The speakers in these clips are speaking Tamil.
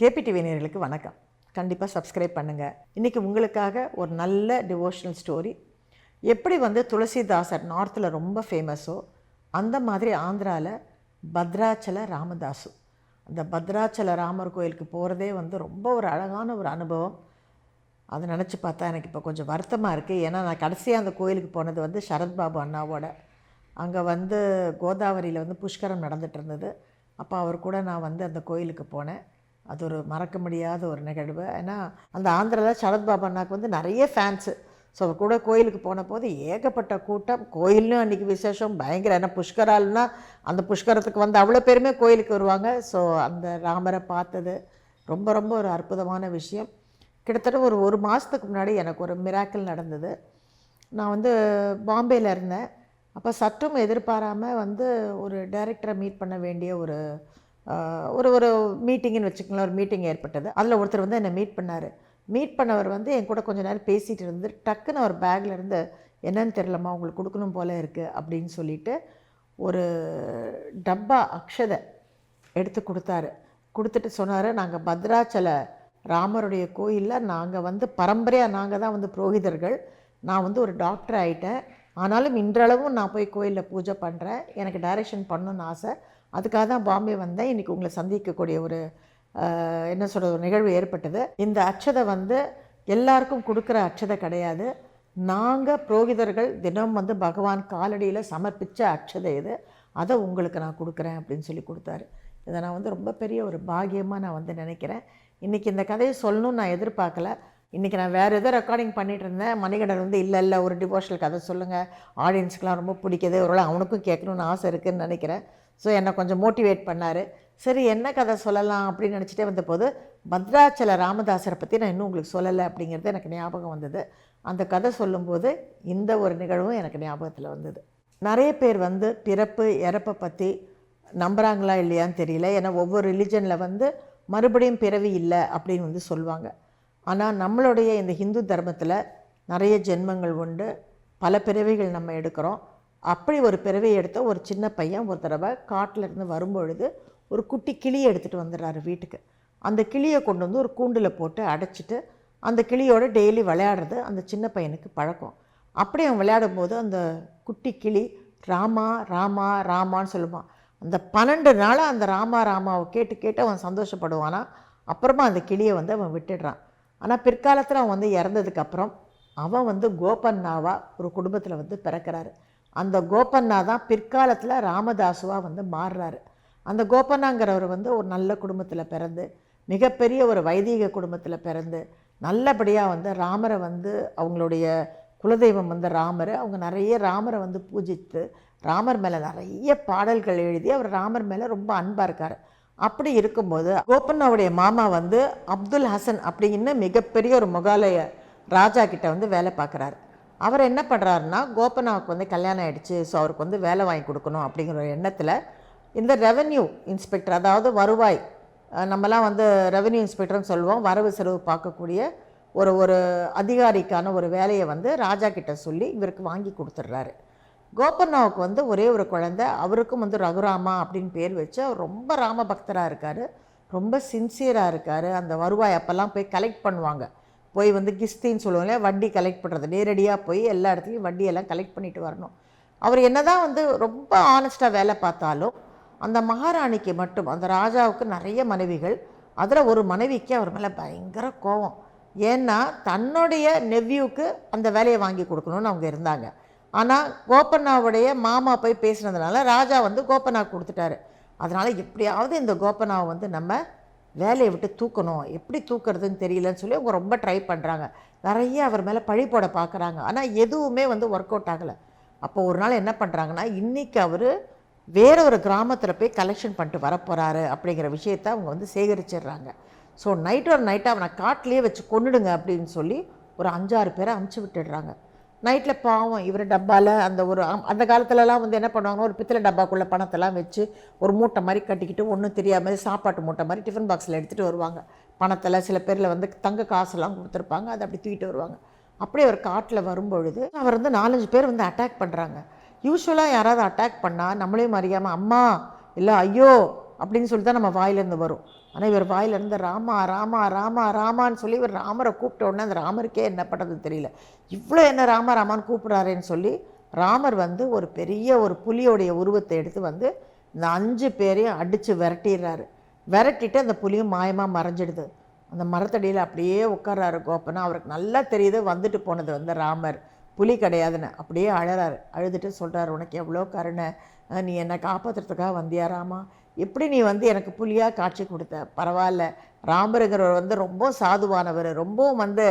கேபிடிவி நேர்களுக்கு வணக்கம். கண்டிப்பாக சப்ஸ்கிரைப் பண்ணுங்கள் இன்றைக்கி உங்களுக்காக ஒரு நல்ல டிவோஷனல் ஸ்டோரி எப்படி வந்து துளசிதாசர் நார்த்தில் ரொம்ப ஃபேமஸோ அந்த மாதிரி ஆந்திராவில் பத்ராச்சல ராமதாசு. அந்த பத்ராச்சல ராமர் கோயிலுக்கு போகிறதே வந்து ரொம்ப ஒரு அழகான ஒரு அனுபவம். அதை நினச்சி பார்த்தா எனக்கு இப்போ கொஞ்சம் வருத்தமாக இருக்குது ஏன்னா நான் கடைசியாக அந்த கோயிலுக்கு போனது வந்து சரத்பாபு அண்ணாவோட. அங்கே வந்து கோதாவரியில் வந்து புஷ்கரம் நடந்துகிட்டு இருந்தது. அப்போ அவர் கூட நான் வந்து அந்த கோயிலுக்கு போனேன். அது ஒரு மறக்க முடியாத ஒரு நிகழ்வு. ஏன்னா அந்த ஆந்திராவில் சரத்பாபு அண்ணாக்கு வந்து நிறைய ஃபேன்ஸு ஸோ அவர் கூட கோயிலுக்கு போன போது ஏகப்பட்ட கூட்டம். கோயிலும் அன்றைக்கி விசேஷம். பயங்கர ஏன்னா புஷ்கரால்னா அந்த புஷ்கரத்துக்கு வந்து அவ்வளோ பேருமே கோயிலுக்கு வருவாங்க. ஸோ அந்த ராமரை பார்த்தது ரொம்ப ரொம்ப ஒரு அற்புதமான விஷயம். கிட்டத்தட்ட ஒரு ஒரு மாதத்துக்கு முன்னாடி எனக்கு ஒரு மிராக்கிள் நடந்தது. நான் வந்து பாம்பேயில் இருந்தேன். அப்போ சற்றும் எதிர்பாராமல் வந்து ஒரு டைரக்டரை மீட் பண்ண வேண்டிய ஒரு ஒரு ஒரு மீட்டிங்னு வச்சுக்கலாம் ஒரு மீட்டிங் ஏற்பட்டது. அதில் ஒருத்தர் வந்து என்னை மீட் பண்ணார். மீட் பண்ணவர் வந்து என் கூட கொஞ்சம் நேரம் பேசிகிட்டு இருந்து டக்குன்னு அவர் பேக்கில் இருந்து என்னன்னு தெரிலம்மா உங்களுக்கு கொடுக்கணும் போல இருக்குது அப்படின்னு சொல்லிட்டு ஒரு டப்பா அக்ஷதை எடுத்து கொடுத்தாரு. கொடுத்துட்டு சொன்னார் நாங்கள் பத்ராச்சல ராமருடைய கோயிலில் நாங்கள் வந்து பரம்பரையாக நாங்கள் தான் வந்து புரோகிதர்கள். நான் வந்து ஒரு டாக்டர் ஆகிட்டேன் ஆனாலும் இன்றளவும் நான் போய் கோயிலில் பூஜை பண்ணுறேன் எனக்கு டைரக்ஷன் பண்ணணுன்னு ஆசை. அதுக்காக தான் பாம்பே வந்தேன். இன்றைக்கி உங்களை சந்திக்கக்கூடிய ஒரு என்ன சொல்கிறது ஒரு நிகழ்வு ஏற்பட்டது. இந்த அச்சதை வந்து எல்லாருக்கும் கொடுக்குற அச்சதை கிடையாது. நாங்கள் புரோகிதர்கள் தினம் வந்து பகவான் காலடியில் சமர்ப்பித்த அச்சதை இது. அதை உங்களுக்கு நான் கொடுக்குறேன் அப்படின்னு சொல்லி கொடுத்தாரு. இதை நான் வந்து ரொம்ப பெரிய ஒரு பாக்கியமாக நான் வந்து நினைக்கிறேன். இன்றைக்கி இந்த கதையை சொல்லணும்னு நான் எதிர்பார்க்கல. இன்றைக்கி நான் வேறு எதோ ரெக்கார்டிங் பண்ணிகிட்டு இருந்தேன். மணிகண்டன் வந்து இல்லை இல்லை ஒரு டிவோஷனல் கதை சொல்லுங்கள் ஆடியன்ஸ்க்கெலாம் ரொம்ப பிடிக்குது. ஒரு அவனுக்கும் கேட்கணும்னு ஆசை இருக்குதுன்னு நினைக்கிறேன். ஸோ என்னை கொஞ்சம் மோட்டிவேட் பண்ணார். சரி என்ன கதை சொல்லலாம் அப்படின்னு நினச்சிட்டே வந்தபோது பத்ராச்சல ராமதாசரை பற்றி நான் இன்னும் உங்களுக்கு சொல்லலை அப்படிங்கிறது எனக்கு ஞாபகம் வந்தது. அந்த கதை சொல்லும்போது இந்த ஒரு நிகழ்வும் எனக்கு ஞாபகத்தில் வந்தது. நிறைய பேர் வந்து பிறப்பு இறப்பை பற்றி நம்புகிறாங்களா இல்லையான்னு தெரியல. ஏன்னா ஒவ்வொரு ரிலிஜனில் வந்து மறுபடியும் பிறவி இல்லை அப்படின்னு வந்து சொல்லுவாங்க. ஆனால் நம்மளுடைய இந்த ஹிந்து தர்மத்தில் நிறைய ஜென்மங்கள் உண்டு. பல பிறவிகள் நம்ம எடுக்கிறோம். அப்படி ஒரு பிறவை எடுத்த ஒரு சின்ன பையன் ஒரு தடவை காட்டிலிருந்து வரும்பொழுது ஒரு குட்டி கிளியை எடுத்துகிட்டு வந்துடுறாரு வீட்டுக்கு. அந்த கிளியை கொண்டு வந்து ஒரு கூண்டில் போட்டு அடைச்சிட்டு அந்த கிளியோட டெய்லி விளையாடுறது அந்த சின்ன பையனுக்கு பழக்கம். அப்படி அவன் விளையாடும் போது அந்த குட்டி கிளி ராமா ராமா ராமான்னு சொல்லுவான் அந்த பன்னெண்டு நாளாக அந்த ராமா ராமாவை கேட்டு கேட்டு அவன் சந்தோஷப்படுவானா? அப்புறமா அந்த கிளியை வந்து அவன் விட்டுடுறான். ஆனால் பிற்காலத்தில் அவன் வந்து இறந்ததுக்கப்புறம் அவன் வந்து கோபன்னாவா ஒரு குடும்பத்தில் வந்து பிறக்கிறாரு. அந்த கோபண்ணா தான் பிற்காலத்தில் ராமதாசுவாக வந்து மாறுறாரு. அந்த கோபண்ணாங்கிறவர் வந்து ஒரு நல்ல குடும்பத்தில் பிறந்து மிகப்பெரிய ஒரு வைதீக குடும்பத்தில் பிறந்து நல்லபடியாக வந்து ராமரை வந்து அவங்களுடைய குலதெய்வம் வந்து ராமர். அவங்க நிறைய ராமரை வந்து பூஜித்து ராமர் மேலே நிறைய பாடல்கள் எழுதி அவர் ராமர் மேலே ரொம்ப அன்பாக இருக்கார். அப்படி இருக்கும்போது கோபண்ணாவுடைய மாமா வந்து அப்துல் ஹசன் அப்படின்னு மிகப்பெரிய ஒரு முகாலய ராஜா கிட்ட வந்து வேலை பார்க்குறாரு. அவர் என்ன பண்ணுறாருன்னா கோபனாவுக்கு வந்து கல்யாணம் ஆகிடுச்சு ஸோ அவருக்கு வந்து வேலை வாங்கி கொடுக்கணும் அப்படிங்கிற ஒரு எண்ணத்தில் இந்த ரெவென்யூ இன்ஸ்பெக்டர் அதாவது வருவாய் நம்மலாம் வந்து ரெவென்யூ இன்ஸ்பெக்டர்னு சொல்லுவோம் வரவு செலவு பார்க்கக்கூடிய ஒரு ஒரு அதிகாரிக்கான ஒரு வேலையை வந்து ராஜா கிட்ட சொல்லி இவருக்கு வாங்கி கொடுத்துட்றாரு. கோபண்ணாவுக்கு வந்து ஒரே ஒரு குழந்தை அவருக்கும் வந்து ரகுராமா அப்படின்னு பேர் வச்சு அவர் ரொம்ப ராம பக்தராக இருக்கார் ரொம்ப சின்சியராக இருக்கார் அந்த வருவாய் அப்போல்லாம் போய் கலெக்ட் பண்ணுவாங்க. போய் வந்து கிஸ்தின்னு சொல்லுவாங்க வட்டி கலெக்ட் பண்ணுறது நேரடியாக போய் எல்லா இடத்துலையும் வட்டியெல்லாம் கலெக்ட் பண்ணிட்டு வரணும். அவர் என்ன தான் வந்து ரொம்ப ஆனஸ்ட்டாக வேலை பார்த்தாலும் அந்த மகாராணிக்கு மட்டும் அந்த ராஜாவுக்கு நிறைய மனைவிகள் அதில் ஒரு மனைவிக்கு அவர் மேலே பயங்கர கோபம் ஏன்னா தன்னுடைய நெவ்யூக்கு அந்த வேலையை வாங்கி கொடுக்கணும்னு அவங்க இருந்தாங்க. ஆனால் கோபண்ணாவுடைய மாமா போய் பேசுனதுனால ராஜா வந்து கோபண்ணா கொடுத்துட்டாரு. அதனால் எப்படியாவது இந்த கோபண்ணாவை வந்து நம்ம வேலையை விட்டு தூக்கணும். எப்படி தூக்கிறதுன்னு தெரியலன்னு சொல்லி அவங்க ரொம்ப ட்ரை பண்ணுறாங்க நிறைய அவர் மேலே பழி போட பார்க்குறாங்க ஆனால் எதுவுமே வந்து ஒர்க் அவுட் ஆகலை. அப்போ ஒரு நாள் என்ன பண்ணுறாங்கன்னா இன்றைக்கி அவர் வேற ஒரு கிராமத்தில் போய் கலெக்ஷன் பண்ணிட்டு வரப்போகிறாரு அப்படிங்கிற விஷயத்த அவங்க வந்து சேகரிச்சிடுறாங்க. ஸோ நைட் ஒரு நைட்டாக அவனை காட்டிலேயே வச்சு கொன்னுடுங்க அப்படின்னு சொல்லி ஒரு அஞ்சாறு பேரை அமுச்சு விட்டுடுறாங்க. நைட்டில் பாவம் இவர் டப்பாவில் அந்த ஒரு அம்- அந்த காலத்துலலாம் வந்து என்ன பண்ணுவாங்கன்னா ஒரு பித்தளை டப்பாக்குள்ளே பணத்தெல்லாம் வச்சு ஒரு மூட்டை மாதிரி கட்டிக்கிட்டு ஒன்றும் தெரியாமல் சாப்பாட்டு மூட்டை மாதிரி டிஃபன் பாக்ஸில் எடுத்துகிட்டு வருவாங்க. பணத்தில் சில பேரில் வந்து தங்க காசெல்லாம் கொடுத்துருப்பாங்க. அதை அப்படி தூக்கிட்டு வருவாங்க. அப்படியே அவர் காட்டில் வரும்பொழுது அவர் வந்து நாலஞ்சு பேர் வந்து அட்டாக் பண்ணுறாங்க யூஸ்வலாக யாராவது அட்டாக் பண்ணால் நம்மளையும் அறியாமல் அம்மா இல்லை ஐயோ அப்படின்னு சொல்லி தான் நம்ம வாயிலேருந்து வரும். ஆனால் இவர் வாயிலேருந்து ராமா ராமா ராமா ராமான்னு சொல்லி இவர் ராமரை கூப்பிட்ட உடனே அந்த ராமருக்கே என்ன பண்ணுறது தெரியல. இவ்வளோ என்ன ராமா ராமான்னு கூப்பிட்றாரேன்னு சொல்லி ராமர் வந்து ஒரு பெரிய ஒரு புலியோடைய உருவத்தை எடுத்து வந்து இந்த அஞ்சு பேரையும் அடித்து விரட்டிடுறாரு. விரட்டிட்டு அந்த புலியும் மாயமாக மறைஞ்சிடுது. அந்த மரத்தடியில் அப்படியே உட்கார்றாரு கோப்பனா அவருக்கு நல்லா தெரியுது வந்துட்டு போனது வந்து ராமர். புலி கிடையாதுன்னு அப்படியே அழறாரு. அழுதுட்டு சொல்கிறாரு உனக்கு எவ்வளோ கருணை. நீ என்னை காப்பாற்றுறதுக்காக வந்தியா ராமா? எப்படி நீ வந்து எனக்கு புலியாக காட்சி கொடுத்த? பரவாயில்ல. ராமருங்கிறவர் வந்து ரொம்ப சாதுவானவர் ரொம்பவும் வந்து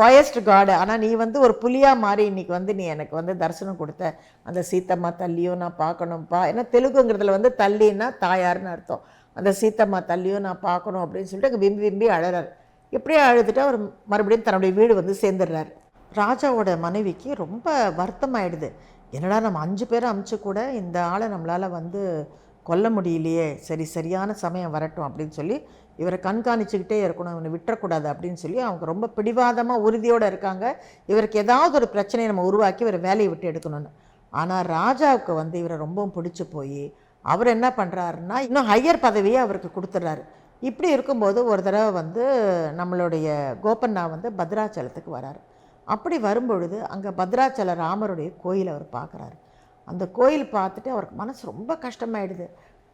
பயஸ்ட் காடு ஆனால் நீ வந்து ஒரு புலியாக மாறி இன்றைக்கி வந்து நீ எனக்கு வந்து தரிசனம் கொடுத்த. அந்த சீத்தம்மா தள்ளியும் நான் பார்க்கணும்ப்பா ஏன்னா தெலுங்குங்கிறதுல வந்து தள்ளின்னா தாயார்னு அர்த்தம். அந்த சீத்தம்மா தள்ளியும் நான் பார்க்கணும் அப்படின்னு சொல்லிட்டு அங்கே விம்பி விம்பி அழறாரு. எப்படியே அழுதுட்டு அவர் மறுபடியும் தன்னுடைய வீடு வந்து சேர்ந்துடுறாரு. ராஜாவோட மனைவிக்கு ரொம்ப வருத்தமாயிடுது. என்னடா நம்ம அஞ்சு பேரை அமுச்சு கூட இந்த ஆளை நம்மளால் வந்து கொல்ல முடியலையே சரி சரியான சமயம் வரட்டும் அப்படின்னு சொல்லி இவரை கண்காணிச்சுக்கிட்டே இருக்கணும் இவனை விட்டுறக்கூடாது அப்படின்னு சொல்லி அவங்க ரொம்ப பிடிவாதமாக உறுதியோடு இருக்காங்க. இவருக்கு ஏதாவது ஒரு பிரச்சனையை நம்ம உருவாக்கி இவரை வேலையை விட்டு எடுக்கணும்னு. ஆனால் ராஜாவுக்கு வந்து இவரை ரொம்பவும் பிடிச்சி போய் அவர் என்ன பண்ணுறாருன்னா இன்னும் ஹையர் பதவியை அவருக்கு கொடுத்துட்றாரு. இப்படி இருக்கும்போது ஒரு தடவை வந்து நம்மளுடைய கோபண்ணா வந்து பத்ராச்சலத்துக்கு வராரு. அப்படி வரும்பொழுது அங்கே பத்ராச்சல ராமருடைய கோயில் அவர் பார்க்குறாரு. அந்த கோயில் பார்த்துட்டு அவருக்கு மனசு ரொம்ப கஷ்டமாயிடுது.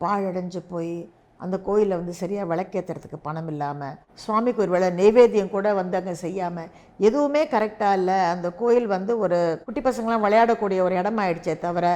பாழடைஞ்சு போய் அந்த கோயிலில் வந்து சரியாக விளக்கேற்றுறதுக்கு பணம் இல்லாமல் சுவாமிக்கு ஒரு வேளை நெய்வேத்தியம் கூட வந்து அங்கே செய்யாமல் எதுவுமே கரெக்டாக இல்லை. அந்த கோயில் வந்து ஒரு குட்டி பசங்களாம் விளையாடக்கூடிய ஒரு இடமாயிடுச்சே தவிர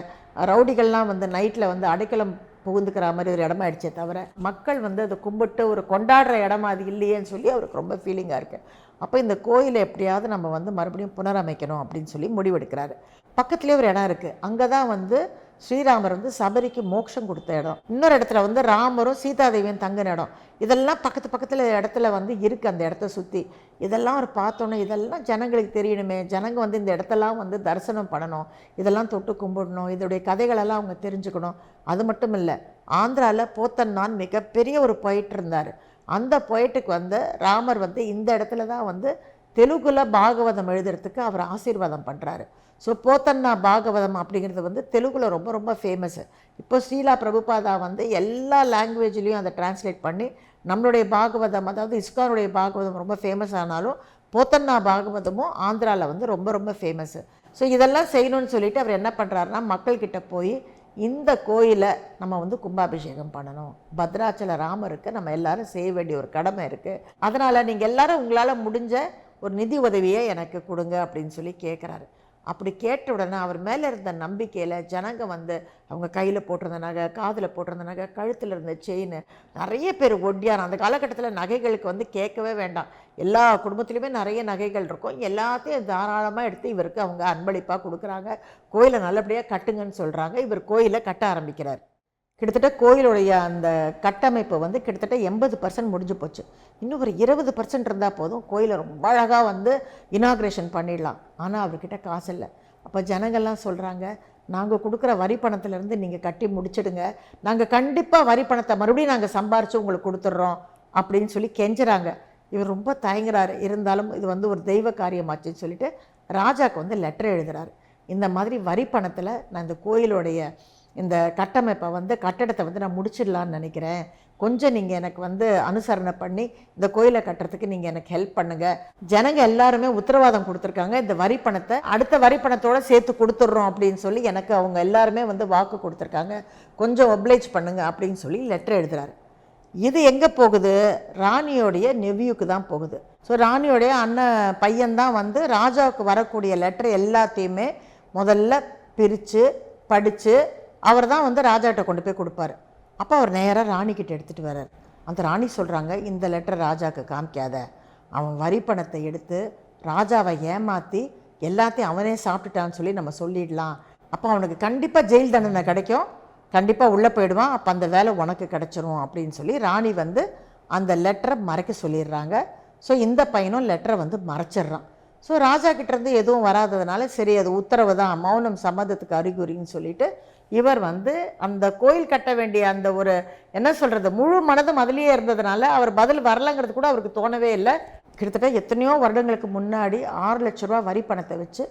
ரவுடிகள்லாம் வந்து நைட்டில் வந்து அடைக்கலம் புகுந்துக்கிற மாதிரி ஒரு இடமாயிடுச்சே தவிர மக்கள் வந்து அதை கும்பிட்டு ஒரு கொண்டாடுற இடமா அது இல்லையேன்னு சொல்லி அவருக்கு ரொம்ப ஃபீலிங்காக இருக்குது அப்போ இந்த கோயிலை எப்படியாவது நம்ம வந்து மறுபடியும் புனரமைக்கணும் அப்படின்னு சொல்லி முடிவெடுக்கிறாரு. பக்கத்துலேயே ஒரு இடம் இருக்குது அங்கே தான் வந்து ஸ்ரீராமர் வந்து சபரிக்கு மோட்சம் கொடுத்த இடம். இன்னொரு இடத்துல வந்து ராமரும் சீதாதேவியும் தங்கின இடம். இதெல்லாம் பக்கத்து பக்கத்தில் இடத்துல வந்து இருக்குது அந்த இடத்த சுற்றி இதெல்லாம் அவர் பார்த்தோன்னே இதெல்லாம் ஜனங்களுக்கு தெரியணுமே. ஜனங்க வந்து இந்த இடத்தெல்லாம் வந்து தரிசனம் பண்ணணும். இதெல்லாம் தொட்டு கும்பிடணும். இதோடைய கதைகளெல்லாம் அவங்க தெரிஞ்சுக்கணும். அது மட்டும் இல்லை ஆந்திராவில் போத்தன்னான் மிகப்பெரிய ஒரு பொயிட் இருந்தார். அந்த பொயிட்டுக்கு வந்து ராமர் வந்து இந்த இடத்துல தான் வந்து தெலுங்குல பாகவதம் எழுதுறதுக்கு அவர் ஆசீர்வாதம் பண்ணுறாரு ஸோ போத்தன்னா பாகவதம் அப்படிங்கிறது வந்து தெலுங்கில் ரொம்ப ரொம்ப ஃபேமஸ்ஸு இப்போ ஸ்ரீலா பிரபுபாதா வந்து எல்லா லாங்குவேஜ்லேயும் அதை டிரான்ஸ்லேட் பண்ணி நம்மளுடைய பாகவதம் அதாவது இஸ்கானுடைய பாகவதம் ரொம்ப ஃபேமஸ் ஆனாலும் போத்தன்னா பாகவதமும் ஆந்திராவில் வந்து ரொம்ப ரொம்ப ஃபேமஸ்ஸு ஸோ இதெல்லாம் செய்யணும்னு சொல்லிட்டு அவர் என்ன பண்ணுறாருன்னா மக்கள்கிட்ட போய் இந்த கோயிலை நம்ம வந்து கும்பாபிஷேகம் பண்ணணும். பத்ராச்சல ராமருக்கு நம்ம எல்லாரும் செய்ய வேண்டிய ஒரு கடமை இருக்குது அதனால் நீங்கள் எல்லாரும் உங்களால் முடிஞ்ச ஒரு நிதி உதவியை எனக்கு கொடுங்க அப்படின்னு சொல்லி கேட்குறாரு அப்படி கேட்ட உடனே அவர் மேலே இருந்த நம்பிக்கையில் ஜனங்க வந்து அவங்க கையில் போட்டிருந்த நகை காதில் போட்டிருந்த நகை கழுத்தில் இருந்த செயின் நிறைய பேர் ஒட்டியான அந்த காலகட்டத்தில் நகைகளுக்கு வந்து கேட்கவே வேண்டாம். எல்லா குடும்பத்துலேயுமே நிறைய நகைகள் இருக்கும். எல்லாத்தையும் தாராளமாக எடுத்து இவருக்கு அவங்க அன்பளிப்பாக கொடுக்குறாங்க. கோயிலை நல்லபடியாக கட்டுங்கன்னு சொல்கிறாங்க இவர் கோயிலை கட்ட ஆரம்பிக்கிறார். கிட்டத்தட்ட கோயிலுடைய அந்த கட்டமைப்பு வந்து கிட்டத்தட்ட எண்பது பர்சன்ட் முடிஞ்சு போச்சு. இன்னும் ஒரு இருபது பர்சன்ட் இருந்தால் போதும் கோயிலை ரொம்ப அழகாக வந்து இனாக்ரேஷன் பண்ணிடலாம். ஆனால் அவர்கிட்ட காசு இல்லை. அப்போ ஜனங்கள்லாம் சொல்கிறாங்க நாங்கள் கொடுக்குற வரி பணத்துலேருந்து நீங்கள் கட்டி முடிச்சிடுங்க. நாங்கள் கண்டிப்பாக வரி பணத்தை மறுபடியும் நாங்கள் சம்பாரித்து உங்களுக்கு கொடுத்துட்றோம். அப்படின்னு சொல்லி கெஞ்சுறாங்க. இவர் ரொம்ப தயங்குறாரு. இருந்தாலும் இது வந்து ஒரு தெய்வ காரியமாச்சுன்னு சொல்லிட்டு ராஜாவுக்கு வந்து லெட்டர் எழுதுகிறார் இந்த மாதிரி வரி பணத்தில் நான் இந்த கோயிலுடைய இந்த கட்டமைப்பை வந்து கட்டடத்தை வந்து நான் முடிச்சிடலான்னு நினைக்கிறேன். கொஞ்சம் நீங்கள் எனக்கு வந்து அனுசரணை பண்ணி இந்த கோயிலை கட்டுறதுக்கு நீங்கள் எனக்கு ஹெல்ப் பண்ணுங்கள் ஜனங்க எல்லாருமே உத்தரவாதம் கொடுத்துருக்காங்க. இந்த வரி பணத்தை அடுத்த வரி சேர்த்து கொடுத்துட்றோம் அப்படின்னு சொல்லி எனக்கு அவங்க எல்லாருமே வந்து வாக்கு கொடுத்துருக்காங்க. கொஞ்சம் ஒப்ளைஜ் பண்ணுங்க அப்படின்னு சொல்லி லெட்டர் எழுதுகிறாரு இது எங்கே போகுது? ராணியோடைய நெவ்யூக்கு தான் போகுது. ஸோ ராணியோடைய அண்ணன் பையன்தான் வந்து ராஜாவுக்கு வரக்கூடிய லெட்டர் எல்லாத்தையுமே முதல்ல பிரித்து படித்து அவர் தான் வந்து ராஜாட்ட கொண்டு போய் கொடுப்பாரு. அப்போ அவர் நேராக ராணிக்கிட்ட எடுத்துகிட்டு வர்றார். அந்த ராணி சொல்கிறாங்க இந்த லெட்டர் ராஜாவுக்கு காமிக்காத. அவன் வரி பணத்தை எடுத்து ராஜாவை ஏமாற்றி எல்லாத்தையும் அவனே சாப்பிட்டுட்டான்னு சொல்லி நம்ம சொல்லிடலாம். அப்போ அவனுக்கு கண்டிப்பாக ஜெயில் தண்டனை கிடைக்கும். கண்டிப்பாக உள்ளே போயிடுவான். அப்போ அந்த வேலை உனக்கு கிடச்சிரும் அப்படின்னு சொல்லி ராணி வந்து அந்த லெட்டரை மறைக்க சொல்லிடுறாங்க. ஸோ இந்த பையனும் லெட்டரை வந்து மறைச்சிடுறான். ஸோ ராஜா கிட்டேருந்து எதுவும் வராததுனால சரி அது உத்தரவு தான் மௌனம் சம்மதத்துக்கு அறிகுறின்னு சொல்லிட்டு இவர் வந்து அந்த கோயில் கட்ட வேண்டிய அந்த ஒரு என்ன சொல்கிறது முழு மனதும் அதிலேயே இருந்ததுனால அவர் பதில் வரலங்கிறது கூட அவருக்கு தோணவே இல்லை. கிட்டத்தட்ட எத்தனையோ வருடங்களுக்கு முன்னாடி ஆறு லட்ச ரூபா வரி பணத்தை வச்சு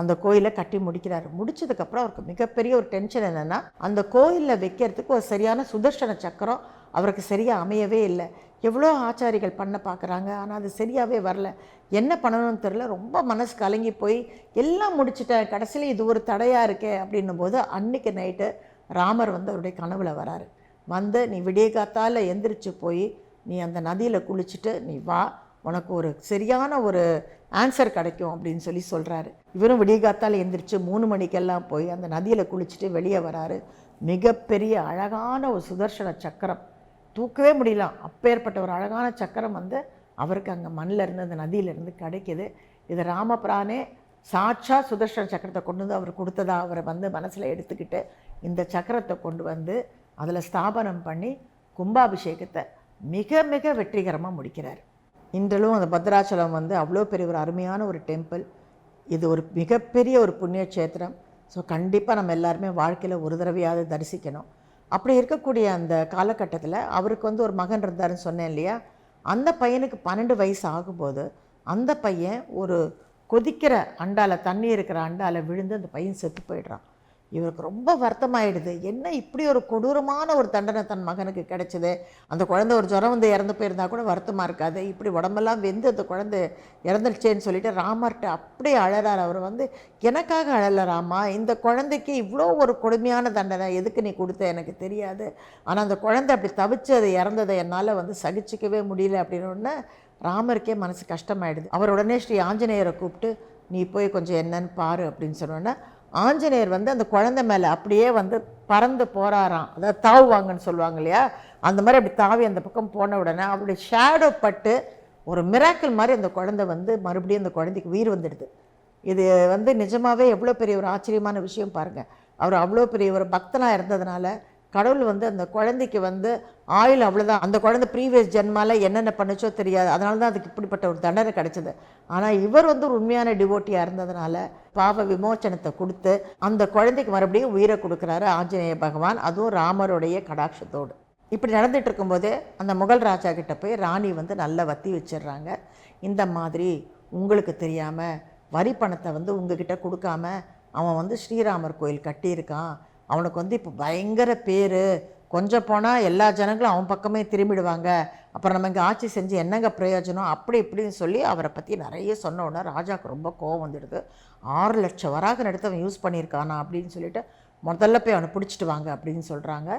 அந்த கோயிலை கட்டி முடிக்கிறாரு. முடிச்சதுக்கப்புறம் அவருக்கு மிகப்பெரிய ஒரு டென்ஷன் என்னென்னா அந்த கோயிலில் வைக்கிறதுக்கு ஒரு சரியான சுதர்ஷன சக்கரம் அவருக்கு சரியாக அமையவே இல்லை. எவ்வளோ ஆச்சாரிகள் பண்ண பார்க்குறாங்க ஆனால் அது சரியாகவே வரல. என்ன பண்ணணும்னு தெரில ரொம்ப மனசு கலங்கி போய் எல்லாம் முடிச்சுட்டேன் கடைசியில் இது ஒரு தடையாக இருக்கே அப்படின்னும் போது அன்னைக்கு நைட்டு ராமர் வந்து அவருடைய கனவில் வராரு. வந்து நீ விடிய காத்தால எந்திரிச்சு போய் நீ அந்த நதியில் குளிச்சுட்டு நீ வா உனக்கு ஒரு சரியான ஒரு ஆன்சர் கிடைக்கும் அப்படின்னு சொல்லி சொல்கிறாரு இவரும் விடியகாத்தால் எந்திரிச்சு மூணு மணிக்கெல்லாம் போய் அந்த நதியில் குளிச்சுட்டு வெளியே வராரு. மிகப்பெரிய அழகான ஒரு சுதர்சன சக்கரம். தூக்கவே முடியலாம் அப்பேற்பட்ட ஒரு அழகான சக்கரம் வந்து அவருக்கு அங்கே மண்ணில் இருந்து அந்த நதியிலிருந்து கிடைக்கிது. இது ராமபிரானே சாட்சா சுதர்ஷன சக்கரத்தை கொண்டு வந்து அவர் கொடுத்ததா அவரை வந்து மனசில் எடுத்துக்கிட்டு இந்த சக்கரத்தை கொண்டு வந்து அதில் ஸ்தாபனம் பண்ணி கும்பாபிஷேகத்தை மிக மிக வெற்றிகரமாக முடிக்கிறார். இன்றலும் அந்த பத்ராச்சலம் வந்து அவ்வளோ பெரிய ஒரு அருமையான ஒரு டெம்பிள். இது ஒரு மிகப்பெரிய ஒரு புண்ணிய க்ஷேத்திரம் ஸோ கண்டிப்பாக நம்ம எல்லாருமே வாழ்க்கையில் ஒரு தடவையாவது தரிசிக்கணும். அப்படி இருக்கக்கூடிய அந்த காலகட்டத்தில் அவருக்கு வந்து ஒரு மகன் இருந்தாருன்னு சொன்னேன் இல்லையா? அந்த பையனுக்கு பன்னெண்டு வயசு ஆகும்போது அந்த பையன் ஒரு கொதிக்கிற அண்டாவில் தண்ணி இருக்கிற அண்டாவில் விழுந்து அந்த பையன் செத்து போயிடுறான். இவருக்கு ரொம்ப வருத்தமாயிடுது. என்ன இப்படி ஒரு கொடூரமான ஒரு தண்டனை தன் மகனுக்கு கிடைச்சது? அந்த குழந்தை ஒரு ஜுரம் வந்து இறந்து போயிருந்தா கூட வருத்தமாக இருக்காது. இப்படி உடம்பெல்லாம் வெந்து அந்த குழந்தை இறந்துடுச்சேன்னு சொல்லிட்டு ராமர்கிட்ட அப்படியே அழறார். அவர் வந்து எனக்காக அழல ராமா. இந்த குழந்தைக்கு இவ்வளோ ஒரு கொடுமையான தண்டனை. எதுக்கு நீ கொடுத்த? எனக்கு தெரியாது. ஆனால் அந்த குழந்தை அப்படி தவிச்சு அது இறந்ததை என்னால் வந்து சகிச்சிக்கவே முடியல. அப்படின்னு ராமருக்கே மனசு கஷ்டமாயிடுது. அவர் உடனே ஸ்ரீ ஆஞ்சநேயரை கூப்பிட்டு நீ போய் கொஞ்சம் என்னன்னு பாரு. அப்படின்னு சொன்னோன்னே ஆஞ்சநேயர் வந்து அந்த குழந்தை மேலே அப்படியே வந்து பறந்து போகிறாராம் அதாவது தாவுவாங்கன்னு சொல்லுவாங்க இல்லையா? அந்த மாதிரி அப்படி தாவி அந்த பக்கம் போன உடனே அவருடைய ஷேடோ பட்டு ஒரு மிராக்கிள் மாதிரி அந்த குழந்தை வந்து மறுபடியும் அந்த குழந்தைக்கு உயிர் வந்துடுது. இது வந்து நிஜமாகவே எவ்வளோ பெரிய ஒரு ஆச்சரியமான விஷயம் பாருங்கள் அவர் அவ்வளோ பெரிய ஒரு பக்தனாக இருந்ததுனால கடவுள் வந்து அந்த குழந்தைக்கு வந்து ஆயுள் அவ்வளோதான் அந்த குழந்தை ப்ரீவியஸ் ஜென்மால என்னென்ன பண்ணுச்சோ தெரியாது. அதனால தான் அதுக்கு இப்படிப்பட்ட ஒரு தண்டனை கிடைச்சது. ஆனால் இவர் வந்து ஒரு உண்மையான டிவோட்டியாக இருந்ததுனால பாவ விமோச்சனத்தை கொடுத்து அந்த குழந்தைக்கு மறுபடியும் உயிரை கொடுக்குறாரு ஆஞ்சநேய பகவான். அதுவும் ராமருடைய கடாட்சத்தோடு. இப்படி நடந்துட்டு இருக்கும்போதே அந்த முகல் ராஜா கிட்ட போய் ராணி வந்து நல்லா வத்தி வச்சிடுறாங்க. இந்த மாதிரி உங்களுக்கு தெரியாமல் வரி பணத்தை வந்து உங்ககிட்ட கொடுக்காம அவன் வந்து ஸ்ரீராமர் கோயில் கட்டியிருக்கான். அவனுக்கு வந்து இப்போ பயங்கர பேர். கொஞ்சம் போனால் எல்லா ஜனங்களும் அவன் பக்கமே திரும்பிடுவாங்க. அப்புறம் நம்ம இங்கே ஆட்சி செஞ்சு என்னங்க பிரயோஜனம்? அப்படி இப்படின்னு சொல்லி அவரை பற்றி நிறைய சொன்ன உடனே ராஜாவுக்கு ரொம்ப கோவம் வந்துடுது. ஆறு லட்சம் வராக எடுத்து அவன் யூஸ் பண்ணியிருக்கானா அப்படின்னு சொல்லிட்டு முதல்ல போய் அவனை பிடிச்சிட்டு வாங்க அப்படின்னு சொல்கிறாங்க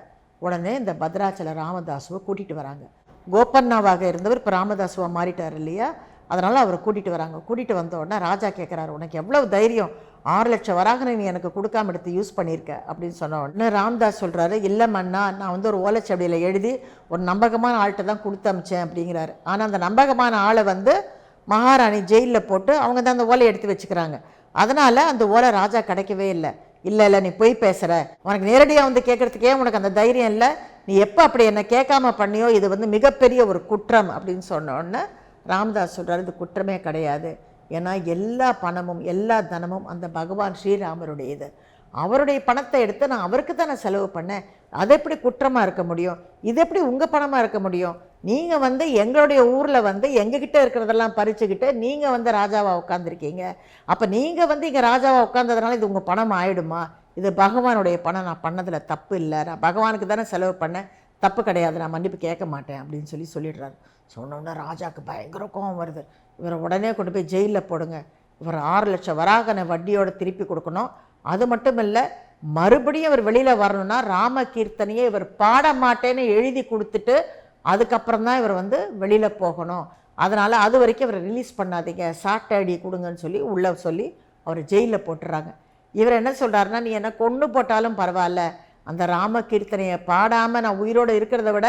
உடனே இந்த பத்ராச்சல ராமதாசுவை கூட்டிகிட்டு வராங்க. கோபண்ணாவாக இருந்தவர் இப்போ ராமதாசுவா மாறிட்டார் இல்லையா? அதனால் அவரை கூட்டிகிட்டு வராங்க. கூட்டிகிட்டு வந்த உடனே ராஜா கேட்குறாரு உனக்கு எவ்வளவு தைரியம்? ஆறு லட்சம் வராகனை நீ எனக்கு கொடுக்காம எடுத்து யூஸ் பண்ணியிருக்க. அப்படின்னு சொன்ன உடனே ராம்தாஸ் சொல்கிறாரு இல்லை மண்ணா நான் வந்து ஒரு ஓலைச்சவடியில் எழுதி ஒரு நம்பகமான ஆள்கிட்ட தான் கொடுத்து அமிச்சேன் அப்படிங்கிறாரு. ஆனால் அந்த நம்பகமான ஆளை வந்து மகாராணி ஜெயிலில் போட்டு அவங்க தான் அந்த ஓலை எடுத்து வச்சுக்கிறாங்க. அதனால் அந்த ஓலை ராஜா கிடைக்கவே இல்லை. இல்லை இல்லை நீ போய் பேசுகிற உனக்கு நேரடியாக வந்து கேட்குறதுக்கே உனக்கு அந்த தைரியம் இல்லை. நீ எப்போ அப்படி என்னை கேட்காம பண்ணியோ இது வந்து மிகப்பெரிய ஒரு குற்றம் அப்படின்னு சொன்ன உடனே ராமதாஸ் சொல்கிறார் இது குற்றமே கிடையாது. ஏன்னா எல்லா பணமும் எல்லா தனமும் அந்த பகவான் ஸ்ரீராமருடையது. அவருடைய பணத்தை எடுத்து நான் அவருக்கு தானே செலவு பண்ணேன். அது எப்படி குற்றமாக இருக்க முடியும்? இது எப்படி உங்கள் பணமாக இருக்க முடியும்? நீங்கள் வந்து எங்களுடைய ஊரில் வந்து எங்ககிட்ட இருக்கிறதெல்லாம் பறிச்சுக்கிட்டு நீங்கள் வந்து ராஜாவாக உட்காந்துருக்கீங்க அப்போ நீங்கள் வந்து இங்கே ராஜாவாக உட்காந்ததுனால இது உங்கள் பணம் ஆயிடுமா? இது பகவானுடைய பணம். நான் பண்ணதில் தப்பு இல்லை. நான் பகவானுக்கு தானே செலவு பண்ணேன். தப்பு கிடையாது நான் மன்னிப்பு கேட்க மாட்டேன் அப்படின்னு சொல்லி சொல்லிடுறாரு. சொன்னோன்னே ராஜாவுக்கு பயங்கர கோபம் வருது. இவரை உடனே கொண்டு போய் ஜெயிலில் போடுங்க. இவர் ஆறு லட்சம் வராகனை வட்டியோடு திருப்பி கொடுக்கணும். அது மட்டும் இல்லை மறுபடியும் இவர் வெளியில் வரணும்னா ராம கீர்த்தனையை இவர் பாட மாட்டேன்னு எழுதி கொடுத்துட்டு அதுக்கப்புறம் தான் இவர் வந்து வெளியில் போகணும். அதனால் அது வரைக்கும் இவரை ரிலீஸ் பண்ணாதீங்க. சாட்டை அடி கொடுங்கன்னு சொல்லி உள்ளே சொல்லி அவர் ஜெயிலில் போட்டுறாங்க. இவர் என்ன சொல்கிறாருன்னா நீ என்ன கொண்டு போட்டாலும் பரவாயில்ல. அந்த ராம கீர்த்தனையை பாடாமல் நான் உயிரோடு இருக்கிறத விட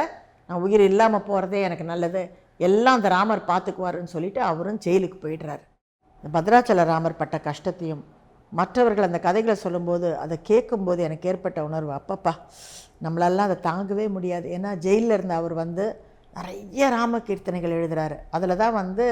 நான் உயிர் இல்லாமல் போகிறதே எனக்கு நல்லது. எல்லாம் அந்த ராமர் பார்த்துக்குவாருன்னு சொல்லிட்டு அவரும் ஜெயிலுக்கு போயிடுறாரு. இந்த பத்ராச்சல ராமர் பட்ட கஷ்டத்தையும் மற்றவர்கள் அந்த கதைகளை சொல்லும்போது அதை கேட்கும்போது எனக்கு ஏற்பட்ட உணர்வு அப்பப்பா நம்மளெல்லாம் அதை தாங்கவே முடியாது. ஏன்னா ஜெயிலில் இருந்த அவர் வந்து நிறைய ராம கீர்த்தனைகள் எழுதுகிறாரு அதில் தான் வந்து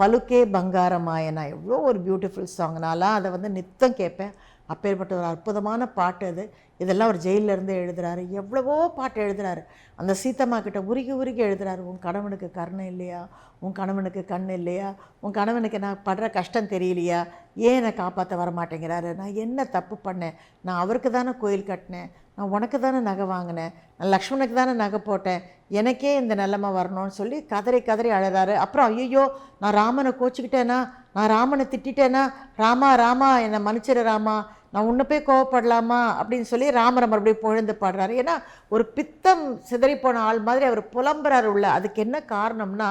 பலுக்கே பங்காரமாயனா? எவ்வளோ ஒரு பியூட்டிஃபுல் சாங் நான்லாம் அதை வந்து நித்தம் கேட்பேன். அப்பேற்பட்ட ஒரு அற்புதமான பாட்டு அது. இதெல்லாம் அவர் ஜெயில்ல எழுதுகிறாரு எவ்வளவோ பாட்டு எழுதுறாரு. அந்த சீத்தம்மா கிட்ட உருகி உருகி எழுதுறாரு உன் கணவனுக்கு கருணை இல்லையா? உன் கணவனுக்கு கண் இல்லையா? உன் கணவனுக்கு நான் படுற கஷ்டம் தெரியலையா? ஏன் என்னை காப்பாற்ற வர மாட்டேங்கிறாரு? நான் என்ன தப்பு பண்ணேன்? நான் அவருக்கு தானே கோயில் கட்டினேன். நான் உனக்கு தானே நகை வாங்கினேன். நான் லக்ஷ்மணுக்கு தானே நகை போட்டேன். எனக்கே இந்த நிலமை வரணும்னு சொல்லி கதறி கதறி அழுதாரு அப்புறம் ஐயோ நான் ராமனை கோச்சிக்கிட்டேனா? நான் ராமனை திட்டேனா ராமா ராமா என்னை மன்னிச்சிடு ராமா. நான் உன்னை போய் கோவப்படலாமா அப்படின்னு சொல்லி ராமரை மறுபடியும் புகழ்ந்து பாடுறாரு. ஏன்னா ஒரு பித்தம் சிதறி போன ஆள் மாதிரி அவர் புலம்புறாரு உள்ள. அதுக்கு என்ன காரணம்னா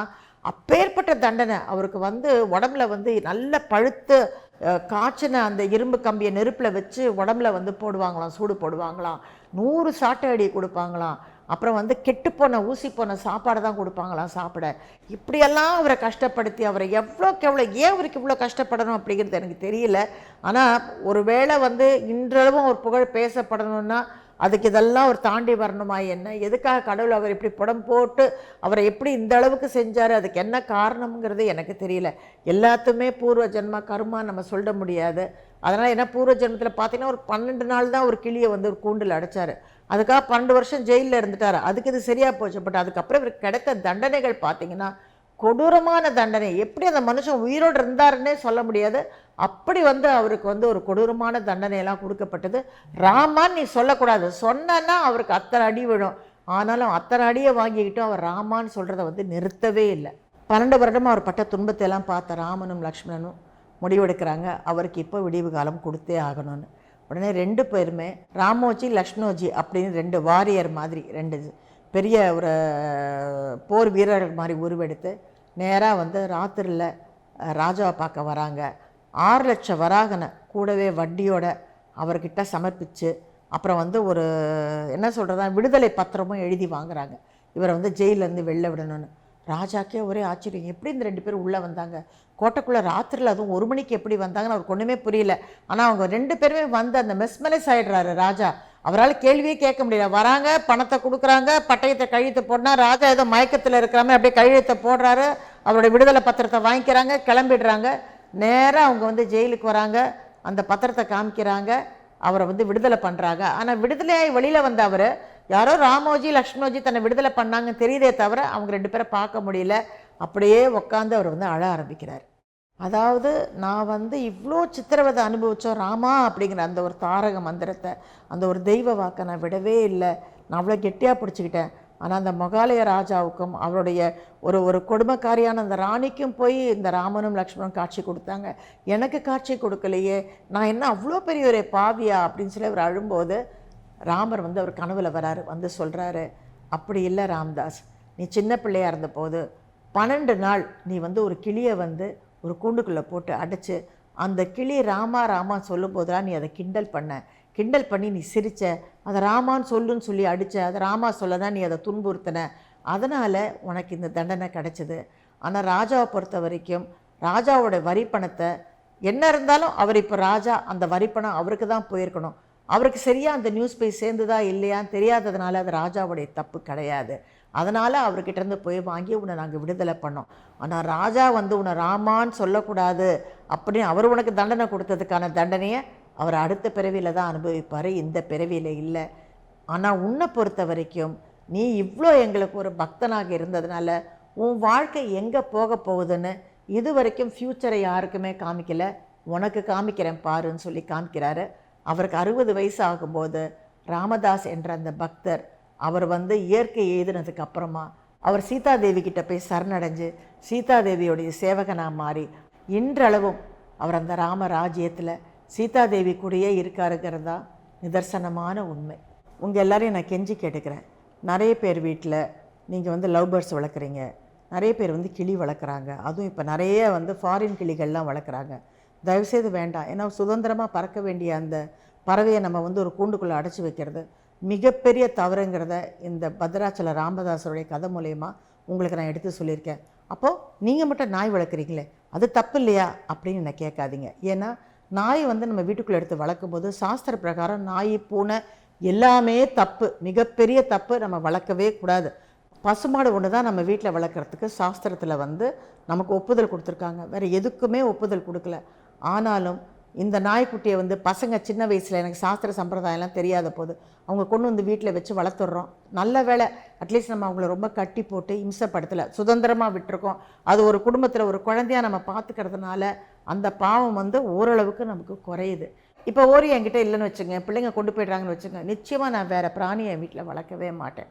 அப்பேற்பட்ட தண்டனை. அவருக்கு வந்து உடம்புல வந்து நல்ல பழுத்து காய்ச்சின அந்த இரும்பு கம்பியை நெருப்பில் வச்சு உடம்புல வந்து போடுவாங்களாம் சூடு போடுவாங்களாம். நூறு சாட்டை அடி கொடுப்பாங்களாம். அப்புறம் வந்து கெட்டுப்போன ஊசி போன சாப்பாடு தான் கொடுப்பாங்களாம் சாப்பிட? இப்படியெல்லாம் அவரை கஷ்டப்படுத்தி அவரை எவ்வளோக்கு எவ்வளோ ஏன் அவருக்கு இவ்வளோ கஷ்டப்படணும் அப்படிங்கிறது எனக்கு தெரியல. ஆனால் ஒரு வேளை வந்து இன்றளவும் ஒரு புகழ் பேசப்படணும்னா அதுக்கு இதெல்லாம் அவர் தாண்டி வரணுமா என்ன? எதுக்காக கடவுள் அவர் இப்படி புடம் போட்டு அவரை எப்படி இந்த அளவுக்கு செஞ்சார்? அதுக்கு என்ன காரணம்ங்கிறது எனக்கு தெரியல. எல்லாத்துமே பூர்வ ஜென்ம கருமா நம்ம சொல்ல முடியாது. அதனால் என்ன பூர்வ ஜென்மத்தில் பார்த்தீங்கன்னா ஒரு பன்னெண்டு நாள் தான் ஒரு கிளியை வந்து ஒரு கூண்டில் அடைச்சார். அதுக்காக பன்னெண்டு வருஷம் ஜெயிலில் இருந்துட்டார். அதுக்கு இது சரியாக போச்சு. பட் அதுக்கப்புறம் இவருக்கு கிடைத்த தண்டனைகள் பார்த்தீங்கன்னா கொடூரமான தண்டனை. எப்படி அந்த மனுஷன் உயிரோடு இருந்தாருன்னே சொல்ல முடியாது. அப்படி வந்து அவருக்கு வந்து ஒரு கொடூரமான தண்டனையெல்லாம் கொடுக்கப்பட்டது. ராமான்னு நீ சொல்லக்கூடாது. சொன்னன்னா அவருக்கு அத்தனை அடி விழும். ஆனாலும் அத்தனை அடியை வாங்கிக்கிட்டும் அவர் ராமான்னு சொல்கிறத வந்து நிறுத்தவே இல்லை. பன்னெண்டு வருடமாக அவர் பட்ட துன்பத்தை எல்லாம் பார்த்த ராமனும் லக்ஷ்மணனும் முடிவெடுக்கிறாங்க. அவருக்கு இப்போ விடிவு காலம் கொடுத்தே ஆகணும்னு. உடனே ரெண்டு பேருமே ராமோஜி லக்ஷ்மணோஜி அப்படின்னு ரெண்டு வாரியர் மாதிரி ரெண்டு பெரிய ஒரு போர் வீரர்கள் மாதிரி உருவெடுத்து நேராக வந்து ராத்திரியில் ராஜாவை பார்க்க வராங்க. ஆறு லட்சம் வராகனை கூடவே வட்டியோட அவர்கிட்ட சமர்ப்பித்து அப்புறம் வந்து ஒரு என்ன சொல்கிறதா விடுதலை பத்திரமும் எழுதி வாங்குறாங்க. இவரை வந்து ஜெயிலேருந்து வெளில விடணும்னு. ராஜாக்கே ஒரே ஆச்சரியம். எப்படி இந்த ரெண்டு பேரும் உள்ளே வந்தாங்க? கோட்டைக்குள்ளே ராத்திரியில் அதுவும் ஒரு மணிக்கு எப்படி வந்தாங்கன்னு அவருக்கு ஒன்றுமே புரியல. ஆனால் அவங்க ரெண்டு பேருமே வந்து அந்த மெஸ்மலைஸ் ஆயிடுறாரு ராஜா. அவரால் கேள்வியே கேட்க முடியல. வராங்க பணத்தை கொடுக்குறாங்க பட்டயத்தை கழுத்து போடனா ராஜா ஏதோ மயக்கத்தில் இருக்கிறாம அப்படியே கழுத்தை போடுறாரு. அவருடைய விடுதலை பத்திரத்தை வாங்கிக்கிறாங்க கிளம்பிடுறாங்க. நேராக அவங்க வந்து ஜெயிலுக்கு வராங்க அந்த பத்திரத்தை காமிக்கிறாங்க அவரை வந்து விடுதலை பண்ணுறாங்க ஆனால் விடுதலையாகி வெளியில் வந்த அவர் யாரோ ராமோஜி லக்ஷ்மோஜி தன்னை விடுதலை பண்ணாங்கன்னு தெரியுதே தவிர அவங்க ரெண்டு பேரை பார்க்க முடியல. அப்படியே உட்காந்து அவர் வந்து அழ ஆரம்பிக்கிறார். அதாவது நான் வந்து இவ்வளோ சித்திரவதை அனுபவித்தோம் ராமா அப்படிங்கிற அந்த ஒரு தாரக மந்திரத்தை அந்த ஒரு தெய்வ வாக்கை நான் விடவே இல்லை. நான் அவ்வளோ கெட்டியாக பிடிச்சிக்கிட்டேன். ஆனால் அந்த மொகாலய ராஜாவுக்கும் அவருடைய ஒரு ஒரு கொடுமைக்காரியான அந்த ராணிக்கும் போய் இந்த ராமனும் லக்ஷ்மணும் காட்சி கொடுத்தாங்க. எனக்கு காட்சி கொடுக்கலையே நான் என்ன அவ்வளோ பெரிய ஒரு பாவியா அப்படின்னு சொல்லி அவர் அழும்போது ராமர் வந்து அவர் கனவில் வராரு வந்து சொல்கிறாரு அப்படி இல்லை ராம்தாஸ் நீ சின்ன பிள்ளையாக இருந்தபோது பன்னெண்டு நாள் நீ வந்து ஒரு கிளியை வந்து ஒரு கூண்டுக்குள்ளே போட்டு அடைச்சு அந்த கிளி ராமா ராமா சொல்லும் போதெல்லாம் நீ அதை கிண்டல் பண்ண. கிண்டல் பண்ணி நீ சிரிச்ச அதை ராமான்னு சொல்லுன்னு சொல்லி அடித்த அதை ராமா சொல்ல தான் நீ அதை துன்புறுத்தின. அதனால் உனக்கு இந்த தண்டனை கிடச்சிது. ஆனால் ராஜாவை பொறுத்த வரைக்கும் ராஜாவோட வரி பணத்தை என்ன இருந்தாலும் அவர் இப்போ ராஜா அந்த வரி பணம் அவருக்கு தான் போயிருக்கணும். அவருக்கு சரியாக அந்த நியூஸ் போய் சேர்ந்துதா இல்லையான்னு தெரியாததுனால அது ராஜாவுடைய தப்பு கிடையாது. அதனால் அவர்கிட்டருந்து போய் வாங்கி உன்னை நாங்கள் விடுதலை பண்ணோம். ஆனால் ராஜா வந்து உன்னை ராமான்னு சொல்லக்கூடாது அப்படின்னு அவர் உனக்கு தண்டனை கொடுத்ததுக்கான தண்டனையை அவர் அடுத்த பிறவியில் தான் அனுபவிப்பார். இந்த பிறவியில் இல்லை. ஆனால் உன்னை பொறுத்த வரைக்கும் நீ இவ்வளோ எங்களுக்கு ஒரு பக்தனாக இருந்ததுனால உன் வாழ்க்கை எங்கே போக போகுதுன்னு இது வரைக்கும் ஃப்யூச்சரை யாருக்குமே காமிக்கல. உனக்கு காமிக்கிறேன் பாருன்னு சொல்லி காமிக்கிறாரு. அவருக்கு அறுபது வயசு ஆகும்போது ராமதாஸ் என்ற அந்த பக்தர் அவர் வந்து இயற்கை எழுதினதுக்கு அப்புறமா அவர் சீதாதேவி கிட்ட போய் சரணடைஞ்சு சீதாதேவியோடைய சேவகனாக மாறி இன்றளவும் அவர் அந்த ராம ராஜ்யத்தில் சீதாதேவி கூடயே இருக்காருங்கிறது தான் நிதர்சனமான உண்மை. உங்கள் எல்லாரையும் நான் கெஞ்சி கேட்டுக்கிறேன். நிறைய பேர் வீட்டில் நீங்கள் வந்து லவ் பேர்ட்ஸ் வளர்க்குறீங்க. நிறைய பேர் வந்து கிளி வளர்க்குறாங்க. அதுவும் இப்போ நிறைய வந்து ஃபாரின் கிளிகள்லாம் வளர்க்குறாங்க. தயவுசெய்து வேண்டாம். ஏன்னா சுதந்திரமாக பறக்க வேண்டிய அந்த பறவையை நம்ம வந்து ஒரு கூண்டுக்குள்ளே அடைச்சி வைக்கிறது மிகப்பெரிய தவறுங்கிறத இந்த பத்ராச்சல ராமதாசருடைய கதை மூலயமா உங்களுக்கு நான் எடுத்து சொல்லியிருக்கேன். அப்போது நீங்கள் மட்டும் நாய் வளர்க்குறீங்களே அது தப்பு இல்லையா அப்படின்னு என்னை கேட்காதீங்க. ஏன்னா நாய் வந்து நம்ம வீட்டுக்குள்ளே எடுத்து வளர்க்கும் போது சாஸ்திர பிரகாரம் நாய் பூனை எல்லாமே தப்பு மிகப்பெரிய தப்பு நம்ம வளர்க்கவே கூடாது. பசுமாடு ஒன்று தான் நம்ம வீட்டில் வளர்க்குறதுக்கு சாஸ்திரத்தில் வந்து நமக்கு ஒப்புதல் கொடுத்துருக்காங்க. வேறு எதுக்குமே ஒப்புதல் கொடுக்கல. ஆனாலும் இந்த நாய்க்குட்டியை வந்து பசங்க சின்ன வயசில் எனக்கு சாஸ்திர சம்பிரதாயம்லாம் தெரியாத போது அவங்க கொண்டு வந்து வீட்டில் வச்சு வளர்த்துட்றோம். நல்ல வேலை அட்லீஸ்ட் நம்ம அவங்கள ரொம்ப கட்டி போட்டு இம்சப்படுத்தலை. சுதந்திரமாக விட்டுருக்கோம். அது ஒரு குடும்பத்தில் ஒரு குழந்தையாக நம்ம பார்த்துக்கிறதுனால அந்த பாவம் வந்து ஓரளவுக்கு நமக்கு குறையுது. இப்போ ஓரி என்கிட்ட இல்லைன்னு வச்சுங்க பிள்ளைங்க கொண்டு போயிடுறாங்கன்னு வச்சுங்க நிச்சயமாக நான் வேறு பிராணியை என் வீட்டில் வளர்க்கவே மாட்டேன்.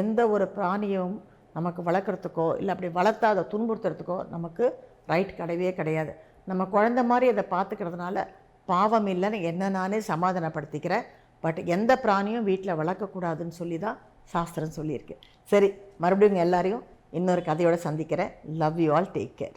எந்த ஒரு பிராணியும் நமக்கு வளர்க்குறதுக்கோ இல்லை அப்படி வளர்த்தா அதை துன்புறுத்துறதுக்கோ நமக்கு ரைட் கிடையவே கிடையாது. நம்ம குழந்த மாதிரி அதை பார்த்துக்கிறதுனால பாவம் இல்லைன்னு என்ன நானே சமாதானப்படுத்திக்கிறேன். பட் எந்த பிராணியும் வீட்டில் வளர்க்கக்கூடாதுன்னு சொல்லி தான் சாஸ்திரம் சொல்லியிருக்கு. சரி மறுபடியும் எல்லாரையும் இன்னொரு கதையோடு சந்திக்கிறேன். Love you all take care